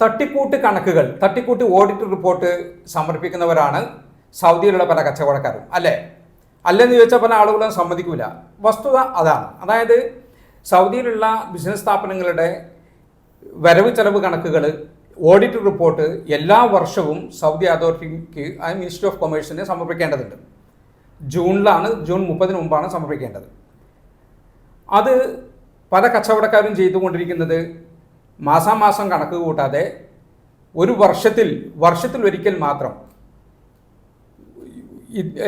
തട്ടിക്കൂട്ട് കണക്കുകൾ തട്ടിക്കൂട്ട് ഓഡിറ്റ് റിപ്പോർട്ട് സമർപ്പിക്കുന്നവരാണ് സൗദിയിലുള്ള പല കച്ചവടക്കാരും അല്ലേ? അല്ലെന്ന് ചോദിച്ചാൽ പല ആളുകളും സമ്മതിക്കില്ല വസ്തുത അതാണ്. അതായത് സൗദിയിലുള്ള ബിസിനസ് സ്ഥാപനങ്ങളുടെ വരവ് ചെലവ് കണക്കുകൾ ഓഡിറ്റ് റിപ്പോർട്ട് എല്ലാ വർഷവും സൗദി അതോറിറ്റിക്ക് മിനിസ്ട്രി ഓഫ് കൊമേഴ്സിന് സമർപ്പിക്കേണ്ടതുണ്ട്. ജൂണിലാണ് ജൂൺ മുപ്പതിന് മുമ്പാണ് സമർപ്പിക്കേണ്ടത്. അത് പല കച്ചവടക്കാരും ചെയ്തുകൊണ്ടിരിക്കുന്നത് മാസാമാസം കണക്ക് കൂട്ടാതെ ഒരു വർഷത്തിൽ വർഷത്തിൽ ഒരിക്കൽ മാത്രം.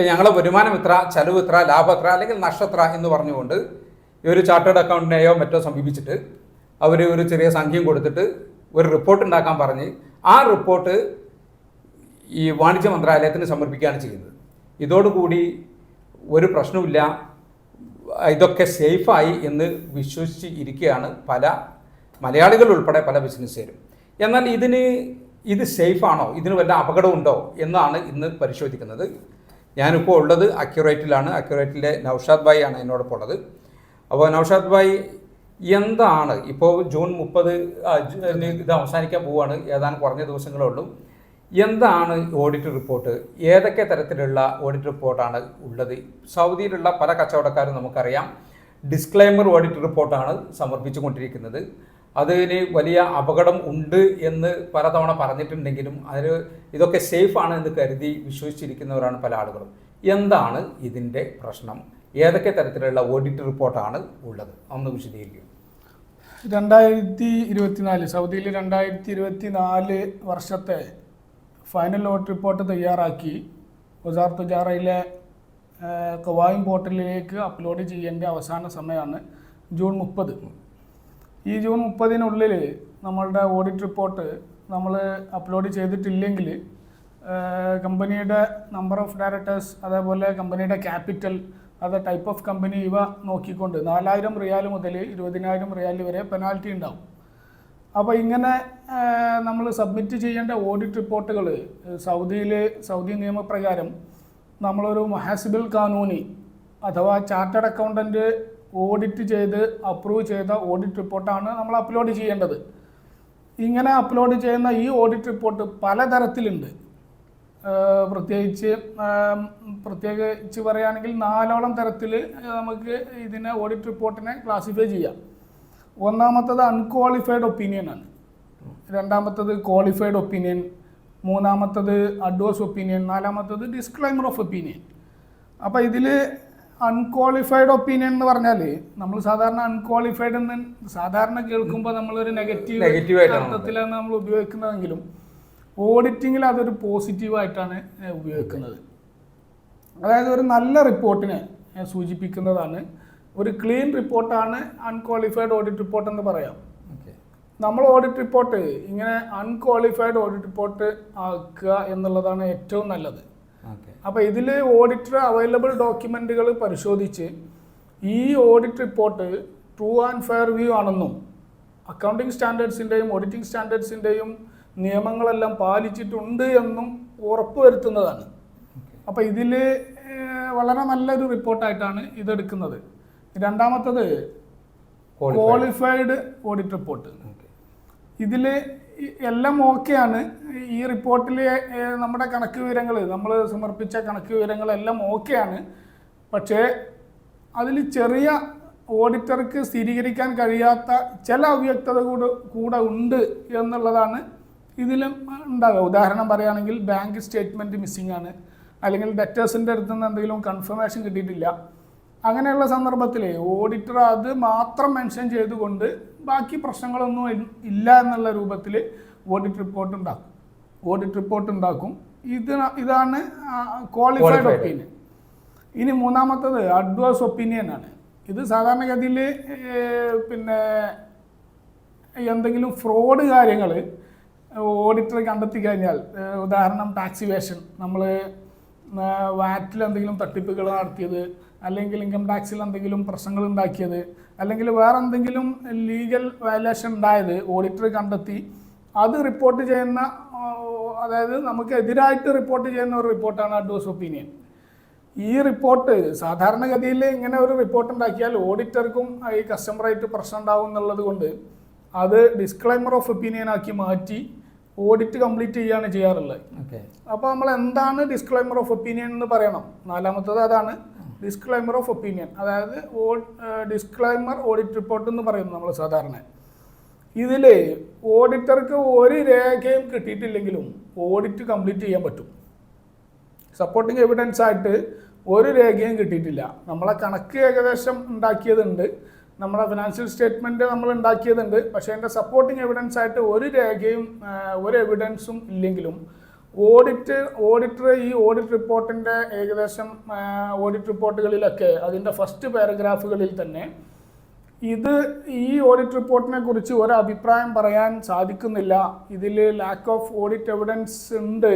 ഞങ്ങളെ വരുമാനം ഇത്ര ചെലവ് ഇത്ര ലാഭം ഇത്ര അല്ലെങ്കിൽ നഷ്ടത്ര എന്ന് പറഞ്ഞുകൊണ്ട് ഒരു ചാർട്ടേഡ് അക്കൗണ്ടിനെയോ മറ്റോ സമീപിച്ചിട്ട് അവർ ഒരു ചെറിയ സംഖ്യം കൊടുത്തിട്ട് ഒരു റിപ്പോർട്ട് ഉണ്ടാക്കാൻ പറഞ്ഞ് ആ റിപ്പോർട്ട് ഈ വാണിജ്യ മന്ത്രാലയത്തിന് സമർപ്പിക്കുകയാണ് ചെയ്യുന്നത്. ഇതോടുകൂടി ഒരു പ്രശ്നവുമില്ല. ഇതൊക്കെ സേഫായി എന്ന് വിശ്വസിച്ച് ഇരിക്കുകയാണ് പല മലയാളികൾ ഉൾപ്പെടെ പല ബിസിനസ്സുകാരും. എന്നാൽ ഇതിന് ഇത് സേഫാണോ ഇതിന് വല്ല അപകടമുണ്ടോ എന്നാണ് ഇന്ന് പരിശോധിക്കുന്നത്. ഞാനിപ്പോൾ ഉള്ളത് അക്യുറേറ്റിലാണ്. അക്യുറേറ്റിലെ നൗഷാദ് ഭായി ആണ് എന്നോടൊപ്പം ഉള്ളത്. അപ്പോൾ നൗഷാദ് ഭായി എന്താണ്? ഇപ്പോൾ ജൂൺ മുപ്പത് ഇത് അവസാനിക്കാൻ പോവുകയാണ് ഏതാനും കുറഞ്ഞ ദിവസങ്ങളേ ഉള്ളൂ. എന്താണ് ഓഡിറ്റ് റിപ്പോർട്ട്? ഏതൊക്കെ തരത്തിലുള്ള ഓഡിറ്റ് റിപ്പോർട്ടാണ് ഉള്ളത്? സൗദിയിലുള്ള പല കച്ചവടക്കാരും നമുക്കറിയാം. ഡിസ്ക്ലൈമർ ഓഡിറ്റ് റിപ്പോർട്ടാണ് സമർപ്പിച്ചുകൊണ്ടിരിക്കുന്നത്. അതിന് വലിയ അപകടം ഉണ്ട് എന്ന് പലതവണ പറഞ്ഞിട്ടുണ്ടെങ്കിലും അതിന് ഇതൊക്കെ സേഫ് ആണ് എന്ന് കരുതി വിശ്വസിച്ചിരിക്കുന്നവരാണ് പല ആളുകളും. എന്താണ് ഇതിന്റെ പ്രശ്നം? ഏതൊക്കെ തരത്തിലുള്ള ഓഡിറ്റ് റിപ്പോർട്ടാണ് ഉള്ളത്? ഒന്ന് വിശദീകരിക്കും. രണ്ടായിരത്തി ഇരുപത്തിനാല് സൗദിയിൽ രണ്ടായിരത്തി ഇരുപത്തി നാല് വർഷത്തെ ഫൈനൽ ഓഡിറ്റ് റിപ്പോർട്ട് തയ്യാറാക്കി ഒസാർ തുജാറയിലെ കവായും പോർട്ടലിലേക്ക് അപ്ലോഡ് ചെയ്യേണ്ട അവസാന സമയമാണ് ജൂൺ മുപ്പത്. ഈ ജൂൺ മുപ്പതിനുള്ളിൽ നമ്മളുടെ ഓഡിറ്റ് റിപ്പോർട്ട് നമ്മൾ അപ്ലോഡ് ചെയ്തിട്ടില്ലെങ്കിൽ കമ്പനിയുടെ നമ്പർ ഓഫ് ഡയറക്ടേഴ്സ് അതേപോലെ കമ്പനിയുടെ ക്യാപിറ്റൽ അത് ടൈപ്പ് ഓഫ് കമ്പനി ഇവ നോക്കിക്കൊണ്ട് നാലായിരം റിയാൽ മുതൽ ഇരുപതിനായിരം റിയാൽ വരെ പെനാൽറ്റി ഉണ്ടാവും. അപ്പോൾ ഇങ്ങനെ നമ്മൾ സബ്മിറ്റ് ചെയ്യേണ്ട ഓഡിറ്റ് റിപ്പോർട്ടുകൾ സൗദിയിൽ സൗദി നിയമപ്രകാരം നമ്മളൊരു മഹാസിബിൾ കാനൂനി അഥവാ ചാർട്ടേഡ് അക്കൗണ്ടന്റ് ഓഡിറ്റ് ചെയ്ത് അപ്രൂവ് ചെയ്ത ഓഡിറ്റ് റിപ്പോർട്ടാണ് നമ്മൾ അപ്ലോഡ് ചെയ്യേണ്ടത്. ഇങ്ങനെ അപ്ലോഡ് ചെയ്യുന്ന ഈ ഓഡിറ്റ് റിപ്പോർട്ട് പലതരത്തിലുണ്ട്. പ്രത്യേകിച്ച് പ്രത്യേകിച്ച് പറയുകയാണെങ്കിൽ നാലോളം തരത്തിൽ നമുക്ക് ഇതിനെ ഓഡിറ്റ് റിപ്പോർട്ടിനെ ക്ലാസിഫൈ ചെയ്യാം. ഒന്നാമത്തത് അൺക്വാളിഫൈഡ് ഒപ്പീനിയൻ ആണ്. രണ്ടാമത്തത് ക്വാളിഫൈഡ് ഒപ്പീനിയൻ മൂന്നാമത്തത് അഡ്വേഴ്സ് ഒപ്പീനിയൻ നാലാമത്തത് ഡിസ്ക്ലൈമർ ഓഫ് ഒപ്പീനിയൻ അപ്പോൾ ഇതിൽ അൺക്വാളിഫൈഡ് ഒപ്പീനിയൻ എന്ന് പറഞ്ഞാൽ നമ്മൾ സാധാരണ അൺക്വാളിഫൈഡ് എന്ന് സാധാരണ കേൾക്കുമ്പോൾ നമ്മളൊരു നെഗറ്റീവ് നെഗറ്റീവ് ആയിട്ടാണ് അർത്ഥത്തിലാണ് നമ്മൾ ഉപയോഗിക്കുന്നതെങ്കിലും ഓഡിറ്റിങ്ങിൽ അതൊരു പോസിറ്റീവായിട്ടാണ് ഉപയോഗിക്കുന്നത്. അതായത് ഒരു നല്ല റിപ്പോർട്ടിനെ സൂചിപ്പിക്കുന്നതാണ്. ഒരു ക്ലീൻ റിപ്പോർട്ടാണ് അൺക്വാളിഫൈഡ് ഓഡിറ്റ് റിപ്പോർട്ട് എന്ന് പറയാം. ഓക്കെ നമ്മൾ ഓഡിറ്റ് റിപ്പോർട്ട് ഇങ്ങനെ അൺക്വാളിഫൈഡ് ഓഡിറ്റ് റിപ്പോർട്ട് ആക്കുക എന്നുള്ളതാണ് ഏറ്റവും നല്ലത്. അപ്പോൾ ഇതിൽ ഓഡിറ്റർ അവൈലബിൾ ഡോക്യുമെന്റുകൾ പരിശോധിച്ച് ഈ audit report true and fair view ആണെന്നും അക്കൗണ്ടിങ് സ്റ്റാൻഡേർഡ്സിന്റെയും ഓഡിറ്റിംഗ് സ്റ്റാൻഡേർഡ്സിന്റെയും നിയമങ്ങളെല്ലാം പാലിച്ചിട്ടുണ്ട് എന്നും ഉറപ്പുവരുത്തുന്നതാണ്. അപ്പോൾ ഇതിൽ വളരെ നല്ലൊരു റിപ്പോർട്ടായിട്ടാണ് ഇതെടുക്കുന്നത്. രണ്ടാമത്തത് ക്വാളിഫൈഡ് ഓഡിറ്റ് റിപ്പോർട്ട് ഇതിൽ എല്ലാം ഓക്കെയാണ്. ഈ റിപ്പോർട്ടിൽ നമ്മുടെ കണക്ക് വിവരങ്ങൾ നമ്മൾ സമർപ്പിച്ച കണക്ക് വിവരങ്ങളെല്ലാം ഓക്കെയാണ്. പക്ഷേ അതിൽ ചെറിയ ഓഡിറ്റർക്ക് സ്ഥിരീകരിക്കാൻ കഴിയാത്ത ചില അവ്യക്തത കൂടെ കൂടെ ഉണ്ട് എന്നുള്ളതാണ് ഇതിലും ഉണ്ടാകുക ഉദാഹരണം പറയുകയാണെങ്കിൽ ബാങ്ക് സ്റ്റേറ്റ്മെന്റ് മിസ്സിംഗ് ആണ്. അല്ലെങ്കിൽ ഡെറ്റേഴ്സിന്റെ അടുത്ത് നിന്ന് എന്തെങ്കിലും കൺഫർമേഷൻ കിട്ടിയിട്ടില്ല. അങ്ങനെയുള്ള സന്ദർഭത്തിൽ ഓഡിറ്റർ അത് മാത്രം മെൻഷൻ ചെയ്തുകൊണ്ട് ബാക്കി പ്രശ്നങ്ങളൊന്നും ഇല്ല എന്നുള്ള രൂപത്തിൽ ഓഡിറ്റ് റിപ്പോർട്ട് ഉണ്ടാക്കും. ഓഡിറ്റ് റിപ്പോർട്ട് ഉണ്ടാക്കും. ഇത് ഇതാണ് ക്വാളിഫൈഡ്. ഒപ്പീനിയൻ ഇനി മൂന്നാമത്തത് അഡ്വേഴ്സ് ഒപ്പീനിയൻ ആണ്. ഇത് സാധാരണഗതിയിൽ പിന്നെ എന്തെങ്കിലും ഫ്രോഡ് കാര്യങ്ങൾ ഓഡിറ്റർ കണ്ടെത്തി കഴിഞ്ഞാൽ ഉദാഹരണം ടാക്സിവേഷൻ നമ്മൾ വാറ്റിൽ എന്തെങ്കിലും തട്ടിപ്പുകൾ നടത്തിയത് അല്ലെങ്കിൽ ഇൻകം ടാക്സിൽ എന്തെങ്കിലും പ്രശ്നങ്ങൾ ഉണ്ടാക്കിയത് അല്ലെങ്കിൽ വേറെ എന്തെങ്കിലും ലീഗൽ വയലേഷൻ ഉണ്ടായത് ഓഡിറ്റർ കണ്ടെത്തി അത് റിപ്പോർട്ട് ചെയ്യുന്ന അതായത് നമുക്ക് എതിരായിട്ട് റിപ്പോർട്ട് ചെയ്യുന്ന ഒരു റിപ്പോർട്ടാണ് അഡ്വേഴ്സ് ഒപ്പീനിയൻ ഈ റിപ്പോർട്ട് സാധാരണഗതിയിൽ ഇങ്ങനെ ഒരു റിപ്പോർട്ട് ഉണ്ടാക്കിയാൽ ഓഡിറ്റർക്കും ഈ കസ്റ്റമറായിട്ട് പ്രശ്നം ഉണ്ടാവും എന്നുള്ളത് കൊണ്ട് അത് ഡിസ്ക്ലൈമർ ഓഫ് ഒപ്പീനിയൻ ആക്കി മാറ്റി ഓഡിറ്റ് കംപ്ലീറ്റ് ചെയ്യുകയാണ് ചെയ്യാറുള്ളത്. അപ്പോൾ നമ്മൾ എന്താണ് ഡിസ്ക്ലൈമർ ഓഫ് ഒപ്പീനിയൻ എന്ന് പറയണം? നാലാമത്തത് അതാണ് ഡിസ്ക്ലൈമർ ഓഫ് ഒപ്പീനിയൻ അതായത് ഡിസ്ക്ലൈമർ ഓഡിറ്റ് റിപ്പോർട്ട് എന്ന് പറയുന്നു നമ്മൾ സാധാരണ. ഇതിൽ ഓഡിറ്റർക്ക് ഒരു രേഖയും കിട്ടിയിട്ടില്ലെങ്കിലും ഓഡിറ്റ് കംപ്ലീറ്റ് ചെയ്യാൻ പറ്റും. സപ്പോർട്ടിങ് എവിഡൻസ് ആയിട്ട് ഒരു രേഖയും കിട്ടിയിട്ടില്ല. നമ്മളെ കണക്ക് ഏകദേശം ഉണ്ടാക്കിയതുണ്ട്. നമ്മുടെ ഫിനാൻഷ്യൽ സ്റ്റേറ്റ്മെന്റ് നമ്മൾ ഉണ്ടാക്കിയതുണ്ട്. പക്ഷേ അതിന്റെ സപ്പോർട്ടിങ് എവിഡൻസ് ആയിട്ട് ഒരു രേഖയും ഒരു എവിഡൻസും ഇല്ലെങ്കിലും ഓഡിറ്റ് ഓഡിറ്റർ ഈ ഓഡിറ്റ് റിപ്പോർട്ടിന്റെ ഏകദേശം ഓഡിറ്റ് റിപ്പോർട്ടുകളിലൊക്കെ അതിന്റെ ഫസ്റ്റ് പാരഗ്രാഫുകളിൽ തന്നെ ഇത് ഈ ഓഡിറ്റ് റിപ്പോർട്ടിനെ കുറിച്ച് ഒരു അഭിപ്രായം പറയാൻ സാധിക്കുന്നില്ല. ഇതിൽ ലാക്ക് ഓഫ് ഓഡിറ്റ് എവിഡൻസ് ഉണ്ട്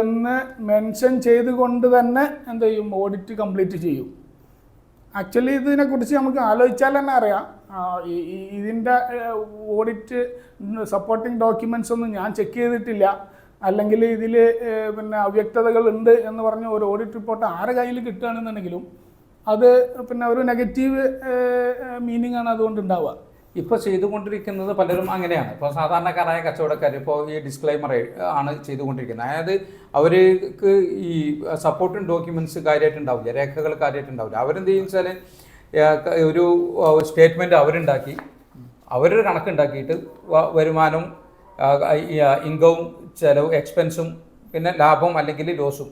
എന്ന് മെൻഷൻ ചെയ്തുകൊണ്ട് തന്നെ എന്ത് ചെയ്യും? ഓഡിറ്റ് കംപ്ലീറ്റ് ചെയ്യും. ആക്ച്വലി ഇതിനെക്കുറിച്ച് നമുക്ക് ആലോചിച്ചാൽ തന്നെ അറിയാം. ഇതിന്റെ ഓഡിറ്റ് സപ്പോർട്ടിംഗ് ഡോക്യുമെൻസ് ഒന്നും ഞാൻ ചെക്ക് ചെയ്തിട്ടില്ല. അല്ലെങ്കിൽ ഇതിൽ പിന്നെ അവ്യക്തതകൾ ഉണ്ട് എന്ന് പറഞ്ഞ ഒരു ഓഡിറ്റ് റിപ്പോർട്ട് ആരെ കയ്യിൽ കിട്ടുകയാണെന്നുണ്ടെങ്കിലും അത് പിന്നെ ഒരു നെഗറ്റീവ് മീനിങ് ആണ് അതുകൊണ്ട് ഉണ്ടാവുക. ഇപ്പോൾ ചെയ്തുകൊണ്ടിരിക്കുന്നത് പലരും അങ്ങനെയാണ്. ഇപ്പോൾ സാധാരണക്കാരായ കച്ചവടക്കാർ ഇപ്പോൾ ഈ ഡിസ്ക്ലൈമർ ആണ് ചെയ്തുകൊണ്ടിരിക്കുന്നത്. അതായത് അവർക്ക് ഈ സപ്പോർട്ടിങ് ഡോക്യുമെന്റ്സ് കാര്യമായിട്ടുണ്ടാവില്ല രേഖകൾ കാര്യമായിട്ടുണ്ടാവില്ല അവരെന്ത് ചെയ്യും വെച്ചാൽ ഒരു സ്റ്റേറ്റ്മെന്റ് അവരുണ്ടാക്കി അവരൊരു കണക്കുണ്ടാക്കിയിട്ട് വരുമാനം ഇൻകവും ചെലവ് എക്സ്പെൻസും പിന്നെ ലാഭം അല്ലെങ്കിൽ ലോസും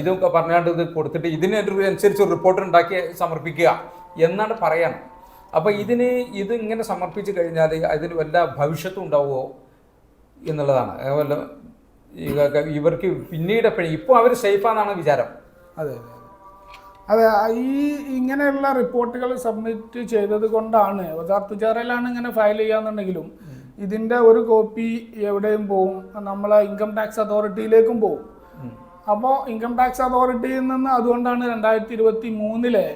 ഇതൊക്കെ പറഞ്ഞാണ്ട് ഇത് കൊടുത്തിട്ട് ഇതിനനുസരിച്ച് റിപ്പോർട്ട് ഉണ്ടാക്കി സമർപ്പിക്കുക എന്നാണ് പറയണം. അപ്പോൾ ഇതിന് ഇത് ഇങ്ങനെ സമർപ്പിച്ച് കഴിഞ്ഞാൽ അതിന് വല്ല ഭവിഷ്യത്തും ഉണ്ടാവുമോ എന്നുള്ളതാണ്. അതുപോലെ ഇവർക്ക് പിന്നീട് എപ്പോഴും ഇപ്പോൾ അവർ സേഫാണെന്നാണ് വിചാരം. അതെ അതെ ഈ ഇങ്ങനെയുള്ള റിപ്പോർട്ടുകൾ സബ്മിറ്റ് ചെയ്തത് കൊണ്ടാണ് യഥാർത്ഥ തുജാറയിലാണ് ഇങ്ങനെ ഫയൽ ചെയ്യാന്നുണ്ടെങ്കിലും ഇതിന്റെ ഒരു കോപ്പി എവിടെയും പോവും. നമ്മളെ ഇൻകം ടാക്സ് അതോറിറ്റിയിലേക്കും പോവും. അപ്പോൾ ഇൻകം ടാക്സ് അതോറിറ്റിയിൽ നിന്ന് അതുകൊണ്ടാണ് രണ്ടായിരത്തി ഇരുപത്തി മൂന്നിലെ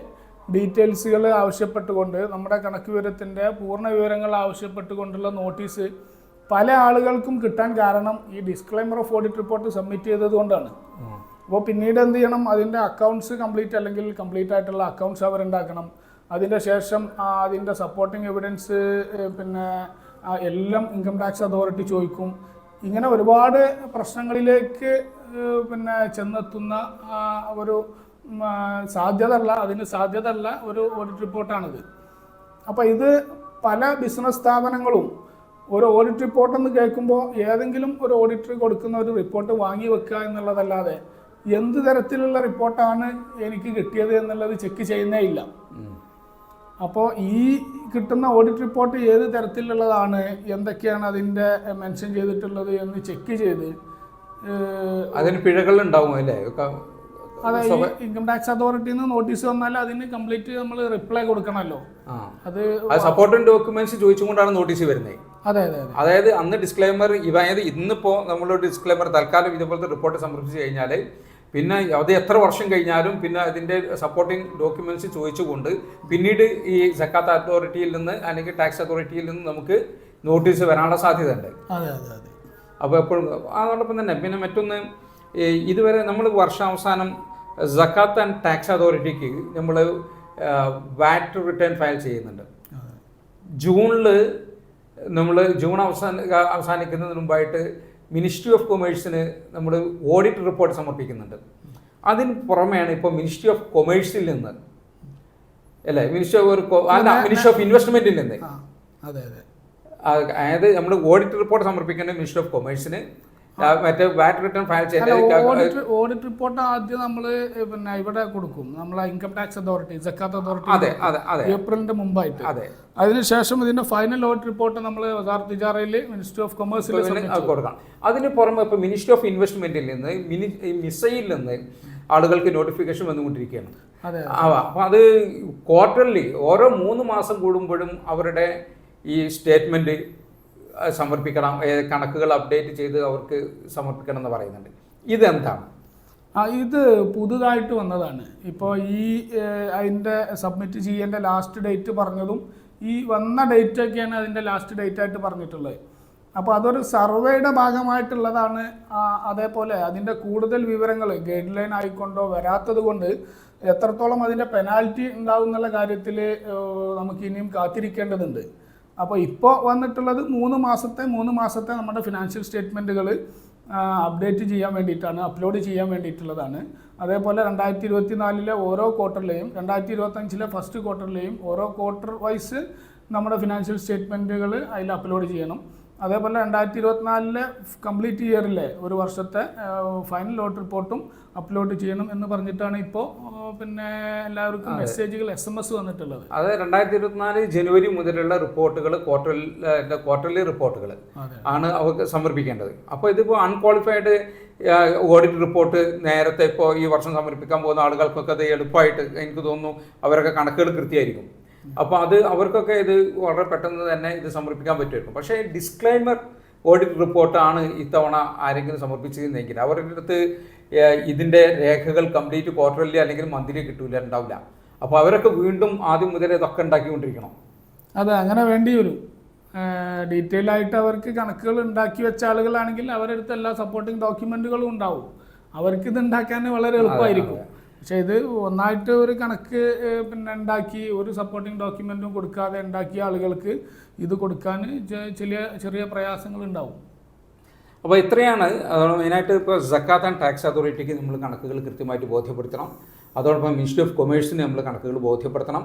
ഡീറ്റെയിൽസുകൾ ആവശ്യപ്പെട്ടുകൊണ്ട് നമ്മുടെ കണക്ക് വിവരത്തിന്റെ പൂർണ വിവരങ്ങൾ ആവശ്യപ്പെട്ടുകൊണ്ടുള്ള നോട്ടീസ് പല ആളുകൾക്കും കിട്ടാൻ കാരണം ഈ disclaimer of audit report submit ചെയ്തത് കൊണ്ടാണ്. അപ്പോൾ പിന്നീട് എന്ത് ചെയ്യണം? അതിന്റെ അക്കൗണ്ട്സ് കംപ്ലീറ്റ് അല്ലെങ്കിൽ കംപ്ലീറ്റ് ആയിട്ടുള്ള അക്കൗണ്ട്സ് അവരുണ്ടാക്കണം. അതിന്റെ ശേഷം അതിന്റെ സപ്പോർട്ടിങ് എവിഡൻസ് പിന്നെ എല്ലാം ഇൻകം ടാക്സ് അതോറിറ്റി ചോദിക്കും. ഇങ്ങനെ ഒരുപാട് പ്രശ്നങ്ങളിലേക്ക് പിന്നെ ചെന്നെത്തുന്ന ഒരു ഉം, ആ, സാധ്യത അല്ല അതിന് സാധ്യത അല്ല ഒരു ഓഡിറ്റ് റിപ്പോർട്ടാണിത് അപ്പോൾ ഇത് പല ബിസിനസ് സ്ഥാപനങ്ങളും ഒരു ഓഡിറ്റ് റിപ്പോർട്ട് എന്ന് കേൾക്കുമ്പോൾ ഏതെങ്കിലും ഒരു ഓഡിറ്റർ കൊടുക്കുന്ന ഒരു റിപ്പോർട്ട് വാങ്ങി വെക്കുക എന്നുള്ളതല്ലാതെ എന്ത് തരത്തിലുള്ള റിപ്പോർട്ടാണ് എനിക്ക് കിട്ടിയത് എന്നുള്ളത് ചെക്ക് ചെയ്യുന്നേ ഇല്ല. അപ്പോൾ ഈ കിട്ടുന്ന ഓഡിറ്റ് റിപ്പോർട്ട് ഏത് തരത്തിലുള്ളതാണ്? എന്തൊക്കെയാണ് അതിന്റെ മെൻഷൻ ചെയ്തിട്ടുള്ളത് എന്ന് ചെക്ക് ചെയ്ത് അതിന് പിഴകൾ ഉണ്ടാവും അല്ലേ? അതെ ഇൻകം ടാക്സ് അതോറിറ്റിയിൽ നിന്ന് നോട്ടീസ് വന്നാൽ അതിന് കംപ്ലീറ്റ് നമ്മൾ റിപ്ലൈ കൊടുക്കണമല്ലോ അത് സപ്പോർട്ടിംഗ് ഡോക്യുമെന്റ്സ് ചോദിച്ചുകൊണ്ടാണ് നോട്ടീസ് വരുന്നത് അതെ അതെ അതെ. അതായത് അന്ന് ഡിസ്ക്ലൈമർ അതായത് ഇന്നിപ്പോ നമ്മൾ ഡിസ്ക്ലൈമർ തൽക്കാലം ഇതുപോലത്തെ റിപ്പോർട്ട് സമർപ്പിച്ചു കഴിഞ്ഞാൽ പിന്നെ അത് എത്ര വർഷം കഴിഞ്ഞാലും പിന്നെ അതിന്റെ സപ്പോർട്ടിംഗ് ഡോക്യുമെന്റ്സ് ചോദിച്ചുകൊണ്ട് പിന്നീട് ഈ സക്കാത്ത് അതോറിറ്റിയിൽ നിന്ന് അല്ലെങ്കിൽ ടാക്സ് അതോറിറ്റിയിൽ നിന്ന് നമുക്ക് നോട്ടീസ് വരാനുള്ള സാധ്യതയുണ്ട്. അപ്പോൾ എപ്പോഴും അതോടൊപ്പം തന്നെ പിന്നെ മറ്റൊന്ന് ഇതുവരെ നമ്മൾ വർഷാവസാനം സക്കാത്ത് ആൻഡ് ടാക്സ് അതോറിറ്റിക്ക് നമ്മൾ വാറ്റ് റിട്ടേൺ ഫയൽ ചെയ്യുന്നുണ്ട്. ജൂണിൽ നമ്മൾ ജൂൺ അവസാന അവസാനിക്കുന്നതിന് മുമ്പായിട്ട് മിനിസ്ട്രി ഓഫ് കൊമേഴ്സിന് നമ്മൾ ഓഡിറ്റ് റിപ്പോർട്ട് സമർപ്പിക്കുന്നുണ്ട്. അതിന് പുറമെയാണ് ഇപ്പോൾ മിനിസ്ട്രി ഓഫ് കൊമേഴ്സിൽ നിന്ന് അല്ലേ? മിനിസ്ട്രി ഓഫ് അല്ല മിനിസ്ട്രി ഓഫ് ഇൻവെസ്റ്റ്മെന്റിൽ നിന്ന്. അതെ അതെ. അതായത് നമ്മൾ ഓഡിറ്റ് റിപ്പോർട്ട് സമർപ്പിക്കേണ്ട മിനിസ്ട്രി ഓഫ് കൊമേഴ്സിന് മറ്റേ VAT return file audit report ആദ്യം നമ്മൾ പിന്നെ ഇവിടെ കൊടുക്കും. നമ്മൾ ഇൻകം ടാക്സ് അതോറിറ്റി ജക്കാത്ത് അതോറിറ്റി അതെ അതെ ഏപ്രിലിന്റെ മുമ്പായിട്ട്. അതെ. അതിനുശേഷം ഇതിന്റെ ഫൈനൽ ഓഡിറ്റ് റിപ്പോർട്ട് നമ്മൾ വസാർ തിജാറയിൽ മിനിസ്ട്രി ഓഫ് കൊമേഴ്സിൽ കൊടുക്കാം. അതിന് പുറമെ ഇപ്പോൾ മിനിസ്ട്രി ഓഫ് ഇൻവെസ്റ്റ്മെന്റിൽ നിന്ന് മിസൈലിൽ നിന്ന് ആളുകൾക്ക് നോട്ടിഫിക്കേഷൻ വന്നുകൊണ്ടിരിക്കുകയാണ്. അതെ അപ്പം അത് ക്വാർട്ടർലി ഓരോ മൂന്ന് മാസം കൂടുമ്പോഴും അവരുടെ ഈ സ്റ്റേറ്റ്മെന്റ് സമർപ്പിക്കണം കണക്കുകൾ അപ്ഡേറ്റ് ചെയ്ത് അവർക്ക് സമർപ്പിക്കണം എന്ന് പറയുന്നുണ്ട്. ഇതെന്താണ്? ആ ഇത് പുതുതായിട്ട് വന്നതാണ്. ഇപ്പോൾ ഈ അതിന്റെ സബ്മിറ്റ് ചെയ്യേണ്ട ലാസ്റ്റ് ഡേറ്റ് പറഞ്ഞതും ഈ വന്ന ഡേറ്റ് ഒക്കെയാണ് അതിന്റെ ലാസ്റ്റ് ഡേറ്റ് ആയിട്ട് പറഞ്ഞിട്ടുള്ളത്. അപ്പോൾ അതൊരു സർവേയുടെ ഭാഗമായിട്ടുള്ളതാണ് അതേപോലെ അതിന്റെ കൂടുതൽ വിവരങ്ങൾ ഗൈഡ് ലൈൻ ആയിക്കൊണ്ടോ വരാത്തത് കൊണ്ട് എത്രത്തോളം അതിന്റെ പെനാൽറ്റി ഉണ്ടാകും എന്നുള്ള കാര്യത്തിൽ നമുക്ക് ഇനിയും കാത്തിരിക്കേണ്ടതുണ്ട്. അപ്പോൾ ഇപ്പോൾ വന്നിട്ടുള്ളത് മൂന്ന് മാസത്തെ മൂന്ന് മാസത്തെ നമ്മുടെ ഫിനാൻഷ്യൽ സ്റ്റേറ്റ്മെന്റുകൾ അപ്ഡേറ്റ് ചെയ്യാൻ വേണ്ടിയിട്ടാണ് അപ്ലോഡ് ചെയ്യാൻ വേണ്ടിയിട്ടുള്ളതാണ്. അതേപോലെ രണ്ടായിരത്തി ഇരുപത്തി നാലിലെ ഓരോ ക്വാർട്ടറിലെയും രണ്ടായിരത്തി ഇരുപത്തഞ്ചിലെ ഫസ്റ്റ് ക്വാർട്ടറിലെയും ഓരോ ക്വാർട്ടർ വൈസ് നമ്മുടെ ഫിനാൻഷ്യൽ സ്റ്റേറ്റ്മെന്റുകൾ അതിൽ അപ്ലോഡ് ചെയ്യണം. അതേപോലെ രണ്ടായിരത്തി ഇരുപത്തിനാലിലെ കംപ്ലീറ്റ് ഇയറിലെ ഒരു വർഷത്തെ ഫൈനൽ ലോട്ട് റിപ്പോർട്ടും അപ്ലോഡ് ചെയ്യണം എന്ന് പറഞ്ഞിട്ടാണ് ഇപ്പോൾ പിന്നെ എല്ലാവർക്കും മെസ്സേജുകൾ എസ് എം എസ് വന്നിട്ടുള്ളത്. അത് രണ്ടായിരത്തി ഇരുപത്തിനാല് ജനുവരി മുതലുള്ള റിപ്പോർട്ടുകൾ ക്വാർട്ടർ ക്വാർട്ടർലി റിപ്പോർട്ടുകൾ ആണ് അവർക്ക് സമർപ്പിക്കേണ്ടത്. അപ്പോൾ ഇതിപ്പോൾ അൺക്വാളിഫൈഡ് ഓഡിറ്റ് റിപ്പോർട്ട് നേരത്തെ ഇപ്പോൾ ഈ വർഷം സമർപ്പിക്കാൻ പോകുന്ന ആളുകൾക്കൊക്കെ അത് എളുപ്പമായിട്ട് എനിക്ക് തോന്നുന്നു അവരൊക്കെ കണക്കുകൾ കൃത്യമായിരിക്കും. അപ്പോൾ അത് അവർക്കൊക്കെ ഇത് വളരെ പെട്ടെന്ന് തന്നെ ഇത് സമർപ്പിക്കാൻ പറ്റുമായിരുന്നു. പക്ഷേ ഡിസ്ക്ലൈമർ ഓഡിറ്റ് റിപ്പോർട്ടാണ് ഇത്തവണ ആരെങ്കിലും സമർപ്പിച്ചിരുന്നെങ്കിൽ അവരുടെ അടുത്ത് ഇതിന്റെ രേഖകൾ കംപ്ലീറ്റ് ക്വാർട്ടർലി അല്ലെങ്കിൽ മന്ത്ലി കിട്ടൂല ഉണ്ടാവില്ല. അപ്പോൾ അവരൊക്കെ വീണ്ടും ആദ്യം മുതൽ ഇതൊക്കെ ഉണ്ടാക്കിക്കൊണ്ടിരിക്കണം. അതെ അങ്ങനെ വേണ്ടി വരും ഡീറ്റെയിൽ ആയിട്ട് അവർക്ക് കണക്കുകൾ ഉണ്ടാക്കി വെച്ച ആളുകളാണെങ്കിൽ അവരുടെ അടുത്ത് എല്ലാ സപ്പോർട്ടിംഗ് ഡോക്യുമെന്റുകളും ഉണ്ടാവും. അവർക്ക് ഇത് ഉണ്ടാക്കാൻ വളരെ എളുപ്പമായിരിക്കും. പക്ഷേ ഇത് ഒന്നായിട്ട് ഒരു കണക്ക് പിന്നെ ഉണ്ടാക്കി ഒരു സപ്പോർട്ടിംഗ് ഡോക്യുമെന്റും കൊടുക്കാതെ ഉണ്ടാക്കിയ ആളുകൾക്ക് ഇത് കൊടുക്കാൻ ചെറിയ ചെറിയ പ്രയാസങ്ങൾ ഉണ്ടാവും. അപ്പോൾ ഇത്രയാണ്. അതോടൊപ്പം മെയിനായിട്ട് ഇപ്പോൾ സക്കാത്ത് ആൻഡ് ടാക്സ് അതോറിറ്റിക്ക് നമ്മൾ കണക്കുകൾ കൃത്യമായിട്ട് ബോധ്യപ്പെടുത്തണം. അതോടൊപ്പം മിനിസ്ട്രി ഓഫ് കൊമേഴ്സിന് നമ്മൾ കണക്കുകൾ ബോധ്യപ്പെടുത്തണം.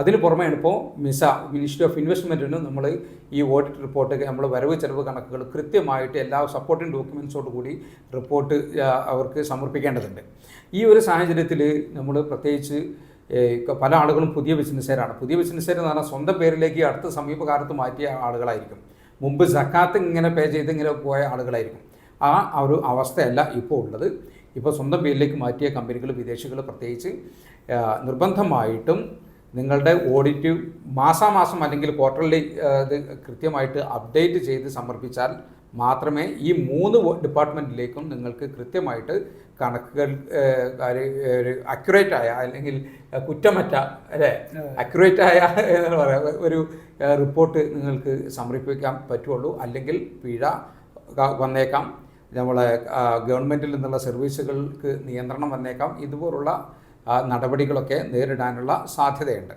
അതിന് പുറമെയാണ് ഇപ്പോൾ മിസ മിനിസ്ട്രി ഓഫ് ഇൻവെസ്റ്റ്മെന്റിന് നമ്മൾ ഈ ഓഡിറ്റ് റിപ്പോർട്ട് നമ്മൾ വരവ് ചെലവ് കണക്കുകൾ കൃത്യമായിട്ട് എല്ലാ സപ്പോർട്ടിംഗ് ഡോക്യുമെൻസോട് കൂടി റിപ്പോർട്ട് അവർക്ക് സമർപ്പിക്കേണ്ടതുണ്ട്. ഈ ഒരു സാഹചര്യത്തിൽ നമ്മൾ പ്രത്യേകിച്ച് പല ആളുകളും പുതിയ ബിസിനസ്സുകാരാണ്. പുതിയ ബിസിനസ്സുകാർ എന്ന് പറഞ്ഞാൽ സ്വന്തം പേരിലേക്ക് അടുത്ത സമീപകാലത്ത് മാറ്റിയ ആളുകളായിരിക്കും. മുമ്പ് സക്കാത്ത് ഇങ്ങനെ പേ ചെയ്ത് ഇങ്ങനെ പോയ ആളുകളായിരിക്കും. ആ ഒരു അവസ്ഥയല്ല ഇപ്പോൾ ഉള്ളത്. ഇപ്പോൾ സ്വന്തം പേരിലേക്ക് മാറ്റിയ കമ്പനികൾ വിദേശികൾ പ്രത്യേകിച്ച് നിർബന്ധമായിട്ടും നിങ്ങളുടെ ഓഡിറ്റ് മാസാമാസം അല്ലെങ്കിൽ ക്വാർട്ടർലി ഇത് കൃത്യമായിട്ട് അപ്ഡേറ്റ് ചെയ്ത് സമർപ്പിച്ചാൽ മാത്രമേ ഈ മൂന്ന് ഡിപ്പാർട്ട്മെന്റിലേക്കും നിങ്ങൾക്ക് കൃത്യമായിട്ട് കണക്കുകൾ ഒരു അക്യുറേറ്റ് ആയ അല്ലെങ്കിൽ കുറ്റമറ്റ അല്ലേ? അക്യുറേറ്റ് ആയ എന്ന് പറയാം. ഒരു റിപ്പോർട്ട് നിങ്ങൾക്ക് സമർപ്പിക്കാൻ പറ്റുള്ളൂ. അല്ലെങ്കിൽ പിഴ വന്നേക്കാം. നമ്മളെ ഗവൺമെന്റിൽ നിന്നുള്ള സർവീസുകൾക്ക് നിയന്ത്രണം വന്നേക്കാം. ഇതുപോലുള്ള നടപടികളൊക്കെ നേരിടാനുള്ള സാധ്യതയുണ്ട്.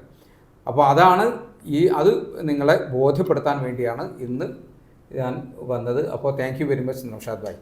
അപ്പോൾ അതാണ് ഈ അത് നിങ്ങളെ ബോധ്യപ്പെടുത്താൻ വേണ്ടിയാണ് ഇന്ന് ഞാൻ വന്നത്. അപ്പോൾ thank you very much Naushad bhai.